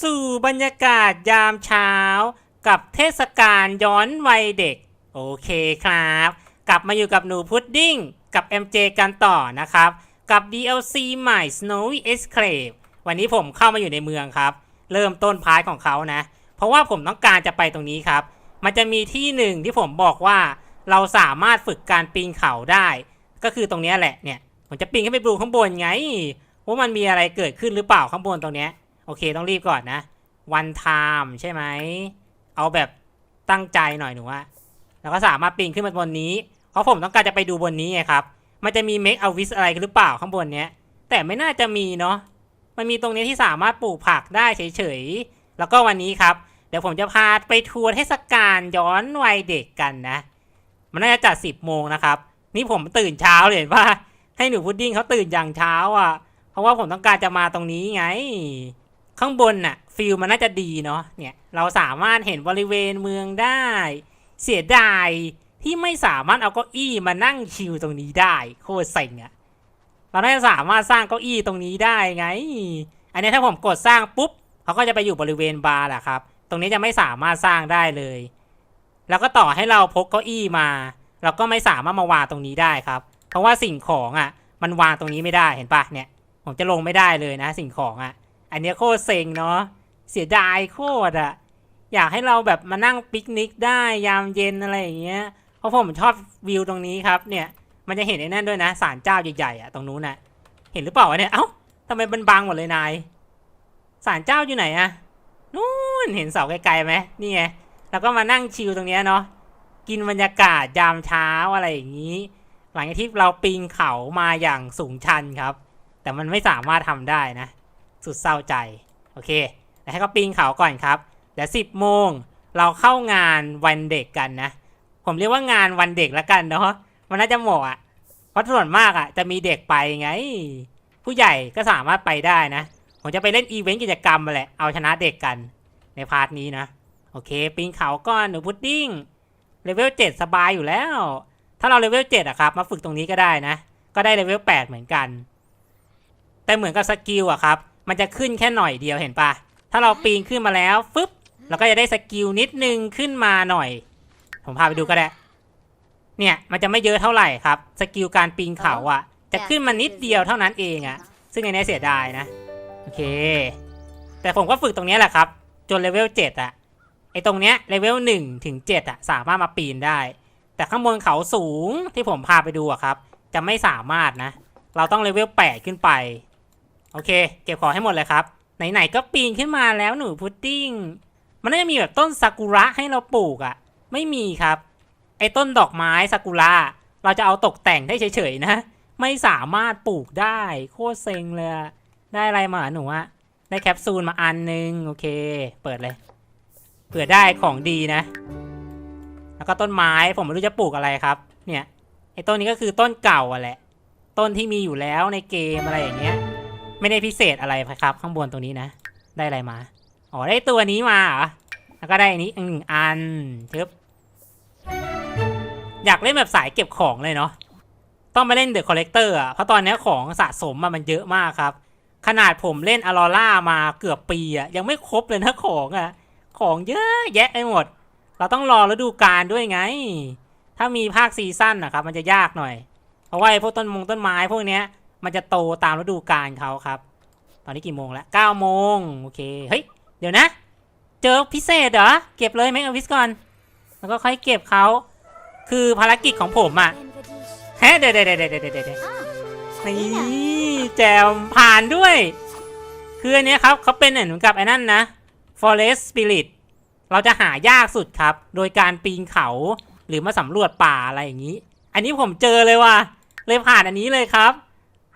สู่บรรยากาศยามเช้า กับเทศกาลย้อนวัยเด็ก โอเคครับ กลับมาอยู่กับหนูพุดดิ้ง กับ MJ กันต่อนะครับ กับ DLC ใหม่ Snowy Esclave วันนี้ผมเข้ามาอยู่ในเมืองครับ เริ่มต้นพาร์ทของเขานะ เพราะว่าผมต้องการจะไปตรงนี้ครับ มันจะมีที่หนึ่งที่ผมบอกว่า เราสามารถฝึกการปีนเขาได้ ก็คือตรงนี้แหละเนี่ยผมจะปีนขึ้นไปดูข้างบนไงว่ามันมีอะไรเกิดขึ้นหรือเปล่าข้างบนตรงเนี้ย โอเคต้องรีบก่อนนะวันไทม์ใช่ไหม เอาแบบตั้งใจหน่อยหนูว่าแล้วก็สามารถปีนขึ้นมาบนนี้ เพราะผมต้องการจะไปดูบนนี้ไงครับ มันจะมีเมคเอาวิสอะไรหรือเปล่าข้างบนเนี้ย แต่ไม่น่าจะมีเนาะ มันมีตรงนี้ที่สามารถปลูกผักได้เฉยๆ แล้วก็วันนี้ครับ เดี๋ยวผมจะพาไปทัวร์เทศกาลย้อนวัยเด็กกันนะ มันน่าจะจัดสิบโมงนะครับ นี่ผมตื่นเช้าเลยเห็นป่ะให้หนูพุดดิ้งเขาตื่นอย่างเช้าอะ เพราะว่าผมต้องการจะมาตรงนี้ไง ข้างบนน่ะฟิลมันน่าจะดีเนาะเนี่ยเราสามารถเห็นบริเวณเมืองได้ เสียดายที่ไม่สามารถเอาเก้าอี้มานั่งชิลตรงนี้ได้โคตรเซ็งอะเราน่าจะสามารถสร้างเก้าอี้ตรงนี้ได้ไง อันนี้ถ้าผมกดสร้างปุ๊บเขาก็จะไปอยู่บริเวณบาร์แหละครับ ตรงนี้จะไม่สามารถสร้างได้เลย แล้วก็ต่อให้เราพกเก้าอี้มา เราก็ไม่สามารถมาวางตรงนี้ได้ครับ เพราะว่าสิ่งของอะ มันวางตรงนี้ไม่ได้เห็นปะเนี่ย ผมจะลงไม่ได้เลยนะ สิ่งของอะ อันนี้โคตรเซ็งเนาะเสียดายโคตรอะอยากให้เราแบบมานั่งปิกนิกได้ยามเย็นอะไรอย่างเงี้ยเพราะผมชอบวิวตรงนี้ครับเนี่ยมันจะเห็นไอ้นั่นด้วยนะศาลเจ้าใหญ่ๆอะตรงนู้นน่ะเห็นหรือเปล่าวะเนี่ยเอ้าทำไมมันบังหมดเลยนายศาลเจ้าอยู่ไหนอะนู่นเห็นเสาไกลๆไหมนี่ไงแล้วก็มานั่งชิลตรงเนี้ยเนาะกินบรรยากาศยามเช้าอะไรอย่างนี้ หลังจากที่เราปีนเขามาอย่างสูงชันครับ แต่มันไม่สามารถทำได้นะ สุดเศร้าใจ โอเคเดี๋ยวให้เขาปีนเขาก่อนครับเดี๋ยวสิบโมงเราเข้างานวันเด็กกันนะ ผมเรียกว่างานวันเด็กแล้วกันเนาะมันน่าจะเหมาะอะเพราะส่วนมากอะจะมีเด็กไปไง ผู้ใหญ่ก็สามารถไปได้นะ ผมจะไปเล่นอีเวนต์กิจกรรมมาแหละเอาชนะเด็กกันในพาร์ทนี้นะโอเคปีนเขาก่อนหนูพุดดิ้งเลเวลเจ็ดสบายอยู่แล้ว ถ้าเราเลเวลเจ็ดอะครับ มาฝึกตรงนี้ก็ได้นะ ก็ได้เลเวลแปดเหมือนกัน แต่เหมือนกับสกิลอะครับ มันจะขึ้นแค่หน่อยเดียวเห็นปะถ้าเราปีนขึ้นมาแล้วฟึบเราก็จะได้สกิลนิดนึงขึ้นมาหน่อย ผมพาไปดูก็ได้ เนี่ยมันจะไม่เยอะเท่าไหร่ครับ สกิลการปีนเขาอะจะขึ้นมานิดเดียวเท่านั้นเองอะซึ่งในนี้เสียดายนะ โอเค แต่ผมก็ฝึกตรงนี้แหละครับ จนเลเวลเจ็ดอะไอ้ตรงเนี้ยเลเวลหนึ่งถึงเจ็ดอะสามารถมาปีนได้ แต่ข้างบนเขาสูงที่ผมพาไปดูอะครับ จะไม่สามารถนะ เราต้องเลเวลแปดขึ้นไป โอเค เก็บของให้หมดเลยครับ ไหนๆก็ปีนขึ้นมาแล้วหนูพุดดิ้ง มันน่าจะมีแบบต้นซากุระให้เราปลูกอะไม่มีครับ ไอ้ต้นดอกไม้ซากุระ เราจะเอาตกแต่งได้เฉยๆนะ ไม่สามารถปลูกได้ โคตรเซ็งเลย ได้อะไรมาหนูอะได้แคปซูลมาอันนึง โอเค เปิดเลย เผื่อได้ของดีนะ แล้วก็ต้นไม้ผมไม่รู้จะปลูกอะไรครับ เนี่ย ไอ้ต้นนี้ก็คือต้นเก่าอะแหละ ต้นที่มีอยู่แล้วในเกมอะไรอย่างเงี้ย ไม่ได้พิเศษอะไรครับ ข้างบนตรงนี้นะ ได้อะไรมา อ๋อ ได้ตัวนี้มาเหรอ แล้วก็ได้อันนี้หนึ่งอันชึบอยากเล่นแบบสายเก็บของเลยเนาะ ต้องมาเล่นเดอะคอลเลกเตอร์อะ เพราะตอนนี้ของสะสมมันเยอะมากครับ ขนาดผมเล่นอ r ร r ล่ามาเกือบปีอะ ยังไม่ครบเลยนะของอะ ของเยอะแยะไปหมด เราต้องรอฤดูกาลด้วยไง ถ้ามีภาคซีซั่นนะครับ มันจะยากหน่อย เพราะว่าไอพวกต้นมงต้นไม้พวกเนี้ย มันจะโตตามฤดูกาลเขาครับ ตอนนี้กี่โมงแล้วเก้าโมงโอเค เฮ้ย เดี๋ยวนะ เจอพิเศษเหรอ เก็บเลยแม็กอวิสก่อน แล้วก็ค่อยเก็บเขา คือภารกิจของผมอะแฮะเดี๋ยวเดี๋ยวเดี๋ยวเดี๋ยวเดี๋ยวเดี๋ยวนี่แจมผ่านด้วย คืออันนี้ครับเขาเป็นเหมือนกับไอ้นั่นนะ Forest Spirit เราจะหายากสุดครับ โดยการปีนเขาหรือมาสำรวจป่าอะไรอย่างนี้ อันนี้ผมเจอเลยว่ะ เลยผ่านอันนี้เลยครับ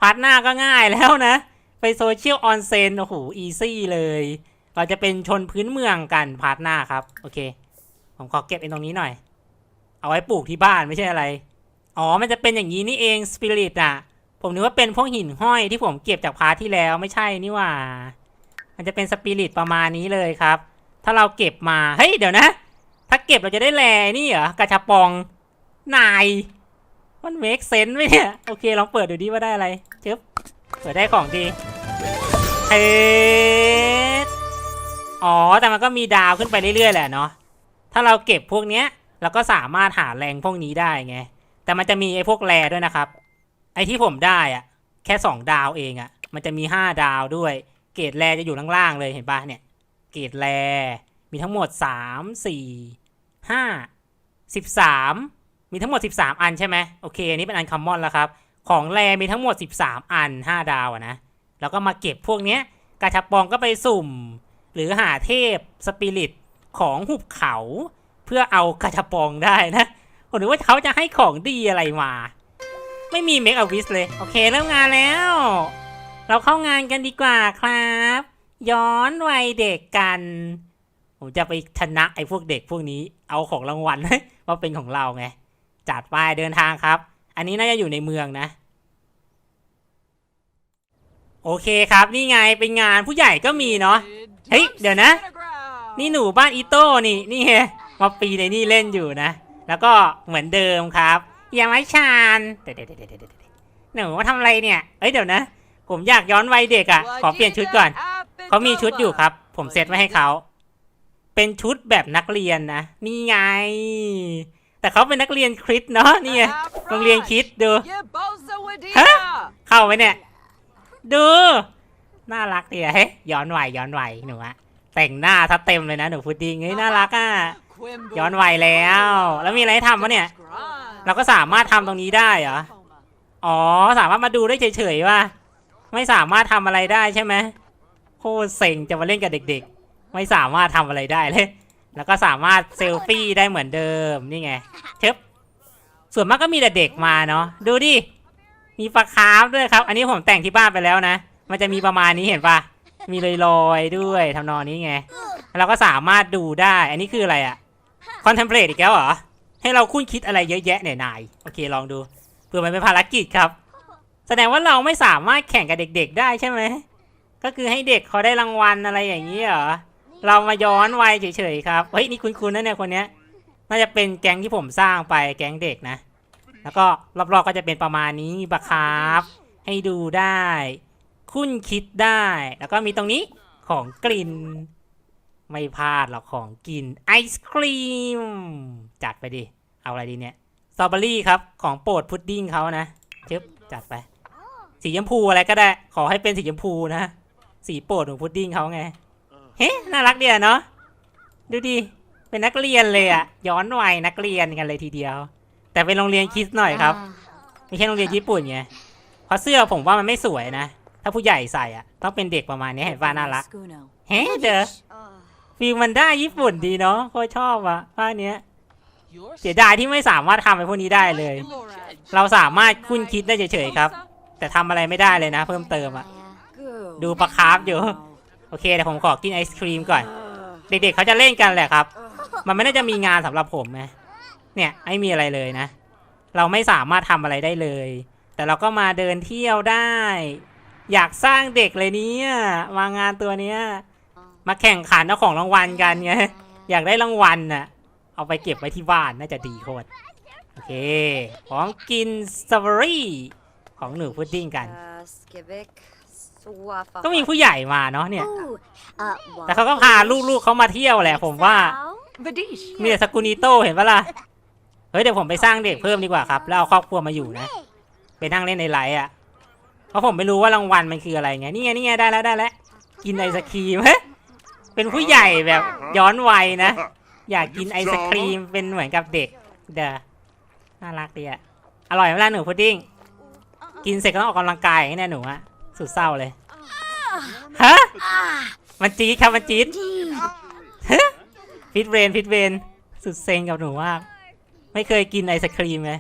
พาร์ทหน้าก็ง่ายแล้วนะ ไปโซเชียลออนเซนโอ้โหอีซี่เลย เราจะเป็นชนพื้นเมืองกันพาร์ทหน้าครับ โอเค ผมขอเก็บไอ้ตรงนี้หน่อย เอาไว้ปลูกที่บ้านไม่ใช่อะไร อ๋อ มันจะเป็นอย่างนี้นี่เองสปิริตอะ ผมนึกว่าเป็นพวกหินห้อยที่ผมเก็บจากพาร์ทที่แล้วไม่ใช่นี่ว่า มันจะเป็นสปิริตประมาณนี้เลยครับ ถ้าเราเก็บมา เฮ้ยเดี๋ยวนะ ถ้าเก็บเราจะได้แลนี่เหรอกระชับปองนาย มันเมคเซนส์ไหมเนี่ย โอเค ลองเปิดดูดิว่าได้อะไรเจ๊บเปิดได้ของดีเอ๊ะอ๋อ แต่มันก็มีดาวขึ้นไปเรื่อยๆ แหละเนาะ ถ้าเราเก็บพวกเนี้ยเราก็สามารถหาแรงพวกนี้ได้ไง แต่มันจะมีไอ้พวกแรด้วยนะครับ ไอ้ที่ผมได้อะแค่สองดาวเองอะมันจะมีห้าดาวด้วย เกรดแรจะอยู่ล่างๆ เลยเห็นปะเนี่ย เกรดแรมีทั้งหมดสามสี่ห้าสิบสาม มีทั้งหมดสิบสามอันใช่ไหมโอเค อันนี้เป็นอันคอมมอนแล้วครับ ของแรมีทั้งหมดสิบสามอันห้าดาวนะ แล้วก็มาเก็บพวกเนี้ยกาชาปองก็ไปสุ่ม หรือหาเทพสปิริตของหุบเขา เพื่อเอากาชาปองได้นะผมนึกว่าเขาจะให้ของดีอะไรมา ไม่มีเมคอวิสเลย โอเคเริ่มงานแล้ว เราเข้างานกันดีกว่าครับ ย้อนวัยเด็กกัน ผมจะไปชนะไอ้พวกเด็กพวกนี้ เอาของรางวัลว่าเป็นของเราไง จัดไปเดินทางครับ อันนี้น่าจะอยู่ในเมืองนะ โอเคครับ นี่ไงเป็นงานผู้ใหญ่ก็มีเนาะเฮ้ยเดี๋ยวนะ นี่หนูบ้านอีโต้นี่นี่ไงมาปีในนี่เล่นอยู่นะ แล้วก็เหมือนเดิมครับยังไม่ชาญเดี๋ยวเดี๋ยวเดี๋ยวเดี๋ยวหนูมาทำอะไรเนี่ยเอ้ยเดี๋ยวนะ ผมอยากย้อนวัยเด็กอะ่ะ ขอเปลี่ยนชุดก่อนเขามีชุดอยู่ครับ ผมเซตไว้ให้เขา เป็นชุดแบบนักเรียนนะ นี่ไง แต่เขาเป็นนักเรียนคริสเนาะนี่ไงโรงเรียนคริสดูฮะเข้าไหมเนี่ย ดูน่ารักดีอะเฮ้ยย้อนวัยย้อนวัยหนูอะแต่งหน้าทัดเต็มเลยนะหนูพุดดิ้งเฮ้ยน่ารักอะย้อนวัยแล้ว แล้วมีอะไรให้ทำวะเนี่ย เราก็สามารถทำตรงนี้ได้เหรออ๋อสามารถมาดูได้เฉยๆว่าไม่สามารถทำอะไรได้ใช่ไหมโคตรเซ็งจะมาเล่นกับเด็ก ๆ ไม่สามารถทำอะไรได้เลย แล้วก็สามารถเซลฟี่ได้เหมือนเดิมนี่ไงเชิบส่วนมากก็มีแต่เด็กมาเนาะดูดิมีปลาคาร์ฟด้วยครับ อันนี้ผมแต่งที่บ้านไปแล้วนะ มันจะมีประมาณนี้เห็นปะมีลอยๆด้วยทำนองนี้ไงเราก็สามารถดูได้ อันนี้คืออะไรอะคอนเทมเพลตอีกแล้วเหรอ ให้เราคุ้นคิดอะไรเยอะแยะเนี่ยนาย โอเคลองดูเพื่อมันเป็นภารกิจครับ แสดงว่าเราไม่สามารถแข่งกับเด็ก ๆ ได้ใช่ไหม ก็คือให้เด็กเขาได้รางวัลอะไรอย่างนี้เหรอ เรามาย้อนวัยเฉยๆครับ เฮ้ยนี่คุ้นๆนะเนี่ยคนเนี้ย น่าจะเป็นแก๊งที่ผมสร้างไปแก๊งเด็กนะ แล้วก็รอบๆก็จะเป็นประมาณนี้มีบัคคาร์ฟให้ดูได้ คุ้นคิดได้ แล้วก็มีตรงนี้ของกลิ่น ไม่พลาดหรอกของกินไอศครีม จัดไปดิ เอาอะไรดีเนี่ยสตรอเบอรี่ครับของโปรดพุดดิ้งเขานะจึ๊บจัดไป สีชมพูอะไรก็ได้ ขอให้เป็นสีชมพูนะ สีโปรดของพุดดิ้งเขาไง เฮ้น่ารักเดียเนาะดูดิเป็นนักเรียนเลยอะย้อนวัยนักเรียนกันเลยทีเดียว แต่เป็นโรงเรียนคริสต์หน่อยครับไม่ใช่โรงเรียนญี่ปุ่นไงเพราะเสื้อผมว่ามันไม่สวยนะ ถ้าผู้ใหญ่ใส่อะต้องเป็นเด็กประมาณนี้เห็นว่าน่ารักเฮ้เด้อฟิลมันได้ญี่ปุ่นดีเนาะโคตรชอบอะผ้าเนี้ยเสียดายที่ไม่สามารถทำไอ้พวกนี้ได้เลย เราสามารถคุ้นคิดได้เฉยๆครับ แต่ทำอะไรไม่ได้เลยนะ เพิ่มเติมอะดูปลาคาร์ฟอยู่ โอเคแต่ผมขอกินไอศครีมก่อน เด็กๆเขาจะเล่นกันแหละครับ มันไม่น่าจะมีงานสำหรับผมนะเนี่ยไม่มีอะไรเลยนะ เราไม่สามารถทำอะไรได้เลย แต่เราก็มาเดินเที่ยวได้ อยากสร้างเด็กเลยเนี่ยมางานตัวเนี้ยมาแข่งขันเอาของรางวัลกันไงอยากได้รางวัลน่ะเอาไปเก็บไว้ที่บ้านน่าจะดีโคตรโอเค ของกินสตรอเบอรี่ของหนูพุดดิ้งกัน ก็มีผู้ใหญ่มาเนาะเนี่ย แต่เขาก็พาลูกๆเขามาเที่ยวแหละผมว่า มีแต่สกุนิโต้เห็นปะล่ะ เฮ้ยเดี๋ยวผมไปสร้างเด็กเพิ่มดีกว่าครับแล้วเอาครอบครัวมาอยู่นะ ไปนั่งเล่นในไลฟ์อะ เพราะผมไม่รู้ว่ารางวัลมันคืออะไรไง นี่ไงนี่ไงได้แล้วได้แล้ว กินไอศครีมเฮ้ยเป็นผู้ใหญ่แบบย้อนวัยนะ อยากกินไอศครีมเป็นเหมือนกับเด็ก เด้อ น่ารักดีอะอร่อยไหมล่ะหนูพุดดิ้ง กินเสร็จก็ต้องออกกำลังกายอย่างนี้เนี่ยหนูอะ สุดเศร้าเลย ฮะ มันจี๊ดครับ มันจี๊ดฮะฟิตเรนฟิตเรนสุดเซ็งกับหนูมาก ไม่เคยกินไอศครีมไง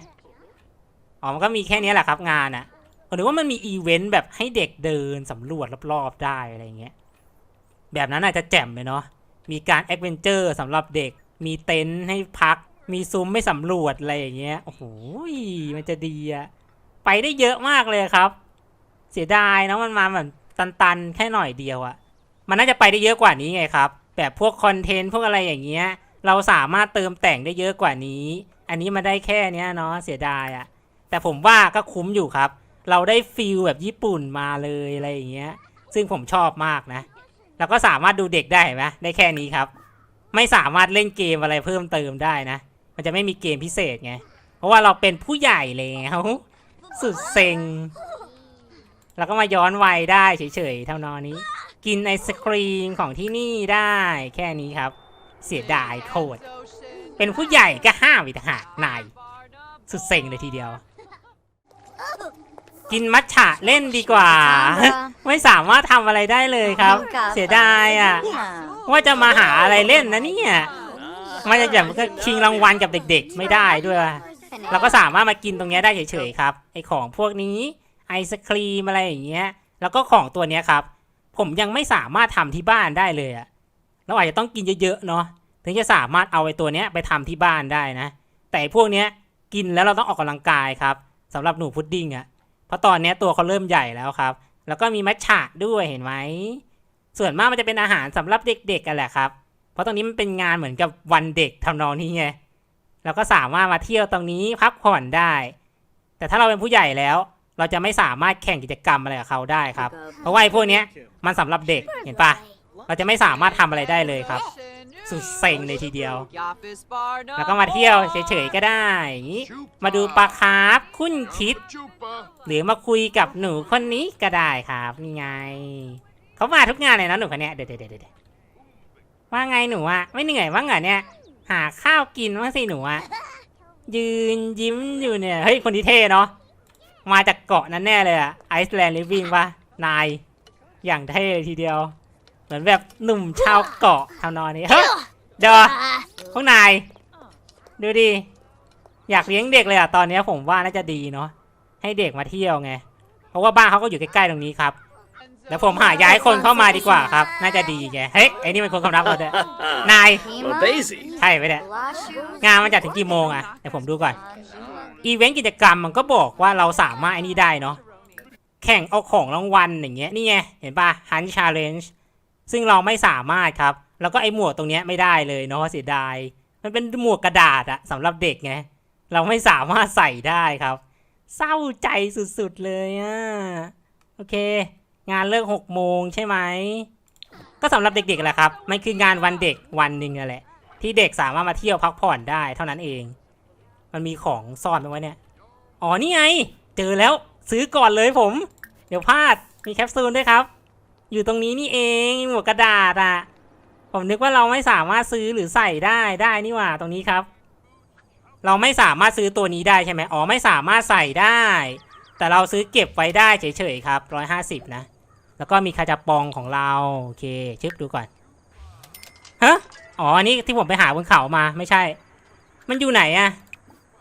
อ๋อ มันก็มีแค่นี้แหละครับงานอะผมนึกว่ามันมีอีเวนต์แบบให้เด็กเดินสำรวจรอบๆได้อะไรเงี้ย แบบนั้นอาจจะแจ่มเลยเนาะ มีการแอดเวนเจอร์สำหรับเด็ก มีเต็นท์ให้พัก มีซุ้มไม่สำรวจอะไรอย่างเงี้ย โอ้โห มันจะดีอะไปได้เยอะมากเลยครับ เสียดายเนอะมันมาแบบตันๆ แค่หน่อยเดียวอะมันน่าจะไปได้เยอะกว่านี้ไงครับ แบบพวกคอนเทนต์พวกอะไรอย่างเงี้ย เราสามารถเติมแต่งได้เยอะกว่านี้ อันนี้มันได้แค่เนี้ยเนาะเสียดายอะแต่ผมว่าก็คุ้มอยู่ครับ เราได้ฟีลแบบญี่ปุ่นมาเลยอะไรอย่างเงี้ย ซึ่งผมชอบมากนะ แล้วก็สามารถดูเด็กได้เห็นไหมได้แค่นี้ครับ ไม่สามารถเล่นเกมอะไรเพิ่มเติมได้นะ มันจะไม่มีเกมพิเศษไง เพราะว่าเราเป็นผู้ใหญ่แล้ว สุดเซ็ง แล้วก็มาย้อนวัยได้เฉยๆเท่านองนี้ กินไอศครีมของที่นี่ได้แค่นี้ครับ เสียดายโคตรเป็นผู้ใหญ่ก็ห้ามอีกต่างหากนาย สุดเซ็งเลยทีเดียว กินมัทฉะเล่นดีกว่า ไม่สามารถทำอะไรได้เลยครับ เสียดายอะ ว่าจะมาหาอะไรเล่นนะเนี่ยมันจะแบบก็ชิงรางวัลกับเด็กๆ ไม่ได้ด้วยว่ะเราก็สามารถมากินตรงเนี้ยได้เฉยๆครับไอของพวกนี้ ไอศครีมอะไรอย่างเงี้ย แล้วก็ของตัวเนี้ยครับ ผมยังไม่สามารถทำที่บ้านได้เลยอะเราอาจจะต้องกินเยอะๆเนาะถึงจะสามารถเอาไอตัวเนี้ยไปทำที่บ้านได้นะ แต่พวกเนี้ยกินแล้วเราต้องออกกำลังกายครับสำหรับหนูพุดดิ้งอะเพราะตอนเนี้ยตัวเขาเริ่มใหญ่แล้วครับ แล้วก็มีมัทฉะด้วยเห็นไหมส่วนมากมันจะเป็นอาหารสำหรับเด็กๆกันแหละครับ เพราะตรงนี้มันเป็นงานเหมือนกับวันเด็กทำนองนี้ไงเราก็สามารถมาเที่ยวตรงนี้พักผ่อนได้ แต่ถ้าเราเป็นผู้ใหญ่แล้ว เราจะไม่สามารถแข่งกิจกรรมอะไรกับเขาได้ครับ เพราะว่าไอ้พวกเนี้ยมันสำหรับเด็กเห็นปะเราจะไม่สามารถทำอะไรได้เลยครับ สุดเซ็งเลยทีเดียว แล้วก็มาเที่ยวเฉยๆก็ได้อย่างนี้มาดูปลาคาร์ฟคุ้นคิด หรือมาคุยกับหนูคนนี้ก็ได้ครับนี่ไงเขามาทุกงานเลยนะหนูคนเนี้ยเดี๋ยวเดี๋ยวเดี๋ยวว่าไงหนูอะไม่เหนื่อยบ้างเหรอเนี่ย หาข้าวกินบ้างสิหนูอะยืนยิ้มอยู่เนี่ยเฮ้ยคนที่เท่เนาะ มาจากเกาะนั้นแน่เลยอะไอซ์แลนด์ลิฟวิ่งปะนาย อย่างเท่เลยทีเดียว เหมือนแบบหนุ่มชาวเกาะทำนอนนี้เฮ้ยเดี๋ยวพวกนาย ดูดิ อยากเลี้ยงเด็กเลยอะตอนนี้ผมว่าน่าจะดีเนาะให้เด็กมาเที่ยวไง เพราะว่าบ้านเขาก็อยู่ใกล้ๆตรงนี้ครับ แล้วผมหาย้ายคนเข้ามาดีกว่าครับ น่าจะดีไงเฮ้ยไอ้นี่เป็นคนความรักเราด้วยนาย Oh, Daisy. ใช่ไหมเนี่ยงานมันจัดถึงกี่โมงอะเดี๋ยวผมดูก่อน อีเวนต์กิจกรรมมันก็บอกว่าเราสามารถไอ้นี่ได้เนาะแข่งเอาของรางวัลอย่างเงี้ยนี่ไงเห็นปะฮันชาเลนจ์ซึ่งเราไม่สามารถครับ แล้วก็ไอ้หมวกตรงเนี้ยไม่ได้เลยเนาะเสียดาย มันเป็นหมวกกระดาษอะสำหรับเด็กไงเราไม่สามารถใส่ได้ครับ เศร้าใจสุดๆเลยอะโอเค งานเลิกหกโมงใช่ไหม ก็สำหรับเด็กๆแหละครับ มันคืองานวันเด็กวันหนึ่งนั่นแหละ ที่เด็กสามารถมาเที่ยวพักผ่อนได้เท่านั้นเอง มันมีของซ่อนไว้เนี่ย อ๋อนี่ไง เจอแล้วซื้อก่อนเลยผม เดี๋ยวพลาดมีแคปซูลด้วยครับ อยู่ตรงนี้นี่เองหมวกกระดาษอะผมนึกว่าเราไม่สามารถซื้อหรือใส่ได้ได้นี่หว่าตรงนี้ครับ เราไม่สามารถซื้อตัวนี้ได้ใช่ไหมอ๋อไม่สามารถใส่ได้ แต่เราซื้อเก็บไว้ได้เฉยๆครับร้อยห้าสิบนะ แล้วก็มีคาจาปองของเราโอเคชึบดูก่อนฮะอ๋ออันนี้ที่ผมไปหาบนเขามาไม่ใช่ มันอยู่ไหนอะ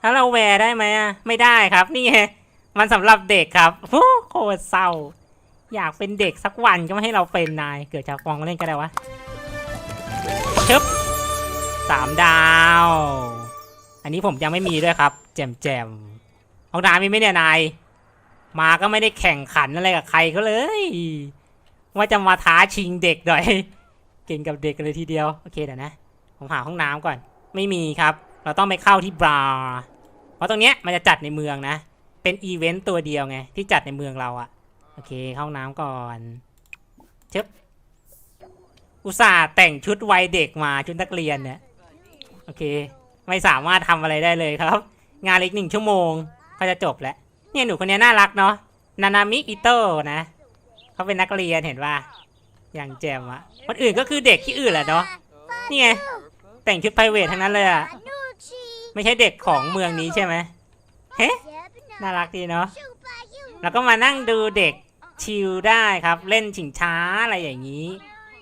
แล้วเราแวร์ได้ไหมอะไม่ได้ครับนี่ไงมันสำหรับเด็กครับโอ้โคตรเศร้า อยากเป็นเด็กสักวันก็ไม่ให้เราเป็นนาย เกิดจากฟองเล่นก็ได้วะชึบสามดาว อันนี้ผมยังไม่มีด้วยครับ แจมแจมๆห้องน้ำมีไหมเนี่ยนาย มาก็ไม่ได้แข่งขันอะไรกับใครเขาเลย ว่าจะมาท้าชิงเด็กหน่อย เก่งกับเด็กกันเลยทีเดียว โอเคเดี๋ยวนะ ผมหาห้องน้ำก่อน ไม่มีครับ เราต้องไปเข้าที่บาร์เพราะตรงเนี้ยมันจะจัดในเมืองนะ เป็นอีเวนต์ตัวเดียวไง ที่จัดในเมืองเราอะโอเคเข้าห้องน้ำก่อนเชบอุตส่าห์แต่งชุดวัยเด็กมาชุดนักเรียนเนี่ย โอเค ไม่สามารถทำอะไรได้เลยครับ งานอีกหนึ่งชั่วโมงก็จะจบแล้ว เนี่ยหนูคนนี้น่ารักเนาะนานามิอิโตะนะเขาเป็นนักเรียนเห็นว่าอย่างแจมอะคนอื่นก็คือเด็กที่อื่นแหละเนาะนี่ไงแต่งชุดไพรเวททั้งนั้นเลยอะไม่ใช่เด็กของเมืองนี้ใช่ไหมเฮ้น่ารักดีเนาะแล้วก็มานั่งดูเด็กชิลได้ครับ เล่นชิงช้าอะไรอย่างนี้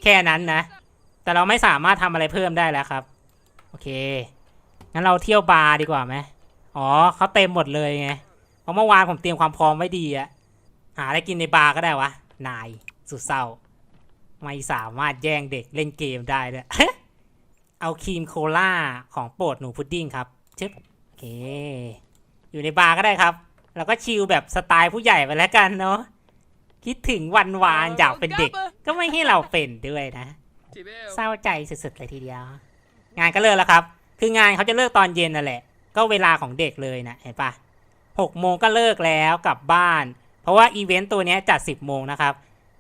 แค่นั้นนะ แต่เราไม่สามารถทำอะไรเพิ่มได้แล้วครับ โอเคงั้นเราเที่ยวบาร์ดีกว่าไหมอ๋อเขาเต็มหมดเลยไง ราะเมื่อวานผมเตรียมความพร้อมไว้ดีอะหาอะไรกินในบาร์ก็ได้วะ นาย สุดเศร้า ไม่สามารถแย่งเด็กเล่นเกมได้เลยเอาครีมโคล่าของโปรดหนูพุดดิ้งครับชึบโอเค อยู่ในบาร์ก็ได้ครับ แล้วก็ชิลแบบสไตล์ผู้ใหญ่ไปแล้วกันเนาะ คิดถึงวันวานอยากเป็นเด็ก ก็ไม่ให้เราเป็นด้วยนะ เศร้าใจสุดๆเลยทีเดียว งานก็เลิกแล้วครับ คืองานเขาจะเลิกตอนเย็นนั่นแหละ ก็เวลาของเด็กเลยนะเห็นปะ หกโมงก็เลิกแล้วกลับบ้าน เพราะว่าอีเวนต์ตัวเนี้ยจัดสิบโมงนะครับ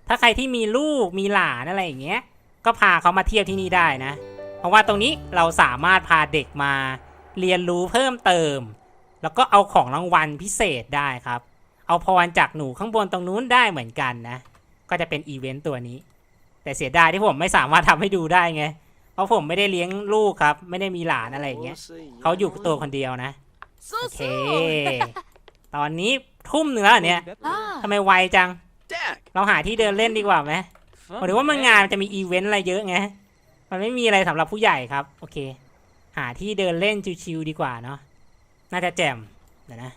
ถ้าใครที่มีลูกมีหลานอะไรอย่างเงี้ย ก็พาเขามาเที่ยวที่นี่ได้นะ เพราะว่าตรงนี้เราสามารถพาเด็กมาเรียนรู้เพิ่มเติม แล้วก็เอาของรางวัลพิเศษได้ครับ เอาพรจากหนูข้างบนตรงนู้นได้เหมือนกันนะ ก็จะเป็นอีเวนต์ตัวนี้ แต่เสียดายที่ผมไม่สามารถทำให้ดูได้ไง เพราะผมไม่ได้เลี้ยงลูกครับ ไม่ได้มีหลานอะไรอย่างเงี้ย เขาอยู่ตัวคนเดียวนะ โอเคตอนนี้ทุ่มหนึ่งแล้วเหรอเนี่ยทำไมไวจังเราหาที่เดินเล่นดีกว่าไหมหรือว่ามันงานมันจะมีอีเวนต์อะไรเยอะไง มันไม่มีอะไรสำหรับผู้ใหญ่ครับ โอเค หาที่เดินเล่นชิวๆดีกว่าเนาะ น่าจะแจ่มเดี๋ยวนะ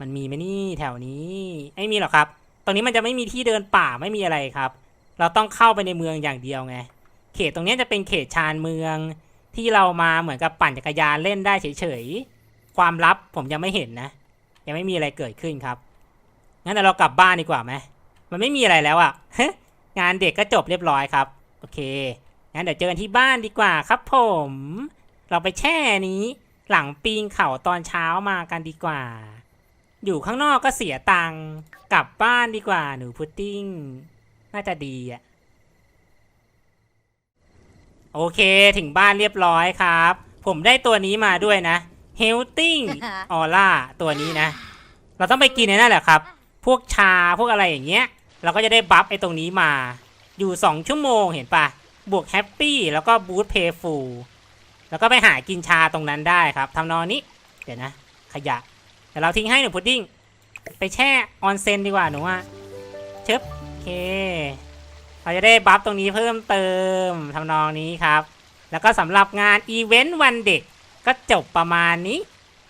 มันมีไหมนี่แถวนี้ ไม่มีหรอกครับ ตรงนี้มันจะไม่มีที่เดินป่าไม่มีอะไรครับ เราต้องเข้าไปในเมืองอย่างเดียวไง เขตตรงนี้จะเป็นเขตชานเมือง ที่เรามาเหมือนกับปั่นจักรยานเล่นได้เฉยๆ ความลับผมยังไม่เห็นนะ ยังไม่มีอะไรเกิดขึ้นครับ งั้นเดี๋ยวเรากลับบ้านดีกว่าไหมมันไม่มีอะไรแล้วอะ่ะงานเด็กก็จบเรียบร้อยครับ โอเค งั้นเดี๋ยวเจอกันที่บ้านดีกว่าครับ ผม เราไปแช่นี้ หลังปีนเขาตอนเช้ามากันดีกว่า อยู่ข้างนอกก็เสียตังค์ กลับบ้านดีกว่าหนูพุดดิ้ง น่าจะดีอะ่ะ โอเคถึงบ้านเรียบร้อยครับ ผมได้ตัวนี้มาด้วยนะ Healthing Aura ตัวนี้นะ เราต้องไปกินในนั่นแหละครับ พวกชาพวกอะไรอย่างเงี้ย เราก็จะได้บัฟไอ้ตรงนี้มา อยู่ 2 ชั่วโมงเห็นปะบวกแฮปปี้แล้วก็บูทเพย์ฟูลแล้วก็ไปหากินชาตรงนั้นได้ครับทำนองนี้ เดี๋ยวนะ ขยะเดี๋ยวเราทิ้งให้หนูพุดดิ้งไปแช่ออนเซนดีกว่าหนูว่าเชิบโอเค เราจะได้บัฟตรงนี้เพิ่มเติมทำนองนี้ครับ แล้วก็สำหรับงานอีเวนต์วันเด็ก ก็จบประมาณนี้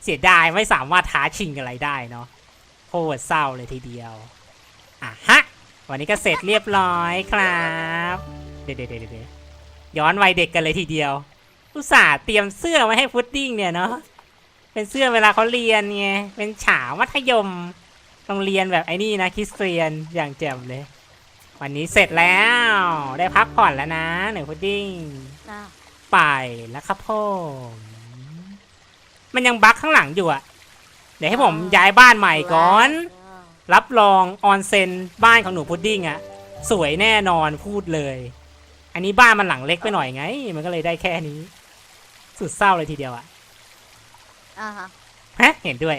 เสียดายไม่สามารถท้าชิงอะไรได้เนาะโคตรเศร้าเลยทีเดียวอะฮะ วันนี้ก็เสร็จเรียบร้อยครับเดี๋ยวเดี๋ยวเดี๋ยวเดี๋ยวย้อนวัยเด็กกันเลยทีเดียวอุตส่าห์เตรียมเสื้อมาให้พุดดิ้งเนี่ยเนาะเป็นเสื้อเวลาเขาเรียนไงเป็นฉาวมัธยมโรงเรียนแบบไอ้นี่นะคริสเตียนอย่างแจ่มเลย วันนี้เสร็จแล้วได้พักผ่อนแล้วนะหนึ่งพุดดิ้งไปแล้วครับผม มันยังบั๊กข้างหลังอยู่อะเดี๋ยวให้ผมย้ายบ้านใหม่ก่อน รับรองออนเซนบ้านของหนูพุดดิ้งอะสวยแน่นอนพูดเลย อันนี้บ้านมันหลังเล็กไปหน่อยไง มันก็เลยได้แค่นี้ สุดเศร้าเลยทีเดียวอะอ่าฮะ ฮะเห็นด้วย